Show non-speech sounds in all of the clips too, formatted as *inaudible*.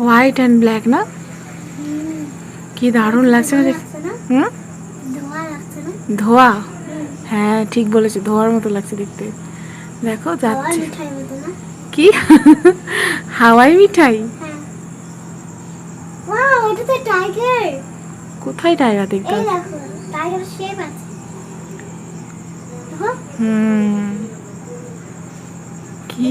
White and black না কি দারুণ লাগছে না হুম? ধোয়া হ্যাঁ ঠিক বলেছে ধোয়ার মতো লাগছে দেখতে। দেখো যাচ্ছে। কি? *laughs* হাওয়াই মিঠাই? কোথায় টাইগার দেখতে হুম। কি?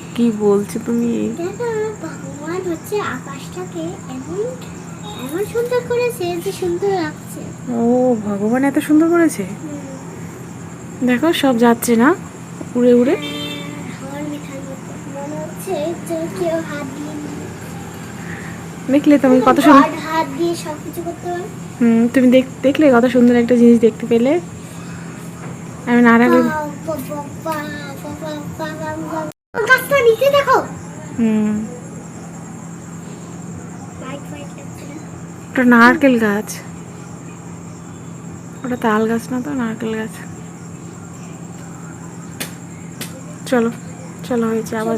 কি বলছো তুমি ভগবান হচ্ছে আকাশটাকে এমন এমন সুন্দর করেছে যে সুন্দর লাগছে ও ভগবান এত সুন্দর করেছে দেখো সব যাচ্ছে না উড়ে উড়ে মনে দেখলে তুমি কত সুন্দর হুম তুমি দেখ দেখলে কত সুন্দর একটা জিনিস দেখতে পেলে আমি আর সবসময় নিচে দেখো। ওটা নারকেল গাছ। ওটা তাল গাছ না তো নারকেল গাছ। চলো চলো হয়েছে আবার